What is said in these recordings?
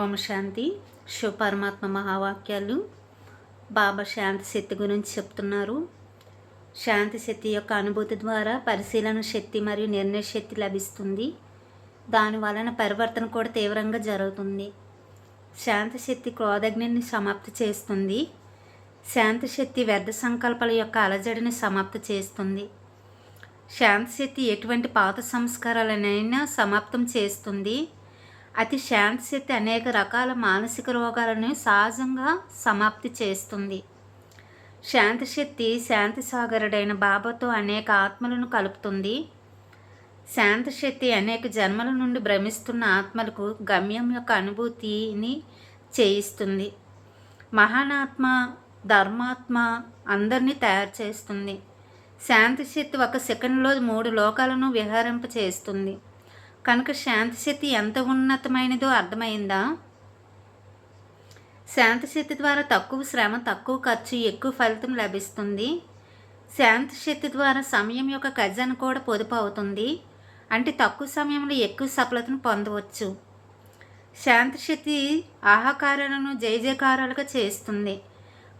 ఓం శాంతి. శివ పరమాత్మ మహావాక్యాలు బాబా శాంతి శక్తి గురించి చెప్తున్నారు. శాంతి శక్తి యొక్క అనుభూతి ద్వారా పరిశీలన శక్తి మరియు నిర్ణయ శక్తి లభిస్తుంది. దాని వలన పరివర్తన కూడా తీవ్రంగా జరుగుతుంది. శాంతి శక్తి క్రోధజ్ఞని సమాప్తి చేస్తుంది. శాంతి శక్తి వ్యర్థ సంకల్పాల యొక్క అలజడిని సమాప్తి చేస్తుంది. శాంతి శక్తి ఎటువంటి పాత సంస్కారాలనైనా సమాప్తం చేస్తుంది. అతి శాంతిశక్తి అనేక రకాల మానసిక రోగాలను సహజంగా సమాప్తి చేస్తుంది. శాంతి శక్తి శాంతి సాగరుడైన బాబాతో అనేక ఆత్మలను కలుపుతుంది. శాంతశక్తి అనేక జన్మల నుండి భ్రమిస్తున్న ఆత్మలకు గమ్యం యొక్క అనుభూతిని చేయిస్తుంది. మహానాత్మ ధర్మాత్మ అందరినీ తయారు చేస్తుంది. శాంతి శక్తి ఒక సెకండ్లో మూడు లోకాలను విహారింప చేస్తుంది కనుక శాంతశక్తి ఎంత ఉన్నతమైనదో అర్థమైందా? శాంతశక్తి ద్వారా తక్కువ శ్రమ తక్కువ ఖర్చు ఎక్కువ ఫలితం లభిస్తుంది. శాంతిశక్తి ద్వారా సమయం యొక్క ఖజాన కూడా పొదుపు అవుతుంది. అంటే తక్కువ సమయంలో ఎక్కువ సఫలతను పొందవచ్చు. శాంతిశక్తి ఆహాకారాలను జయజయకారాలుగా చేస్తుంది.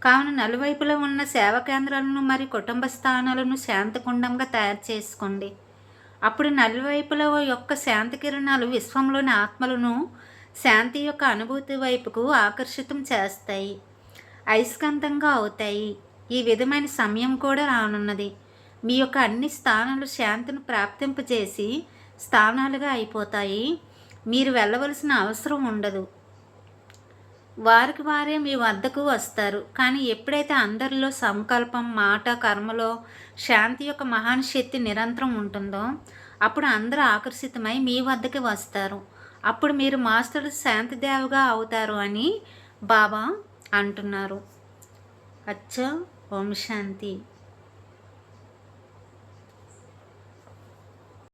కావున నలువైపులో ఉన్న సేవా కేంద్రాలను మరియు కుటుంబ స్థానాలను శాంతకుండంగా తయారు చేసుకోండి. అప్పుడు నలువైపుల యొక్క శాంతి కిరణాలు విశ్వంలోని ఆత్మలను శాంతి యొక్క అనుభూతి వైపుకు ఆకర్షితం చేస్తాయి. అయస్కాంతంగా అవుతాయి. ఈ విధమైన సమయం కూడా రానున్నది. మీ యొక్క అన్ని స్థానాలు శాంతిని ప్రాప్తింపజేసి స్థానాలుగా అయిపోతాయి. మీరు వెళ్ళవలసిన అవసరం ఉండదు. వారికి వారే మీ వద్దకు వస్తారు. కానీ ఎప్పుడైతే అందరిలో సంకల్పం మాట కర్మలో శాంతి యొక్క మహాన్ శక్తి నిరంతరం ఉంటుందో అప్పుడు అందరూ ఆకర్షితమై మీ వద్దకి వస్తారు. అప్పుడు మీరు మాస్టర్ శాంతిదేవగా అవుతారు అని బాబా అంటున్నారు. అచ్చా ఓం శాంతి.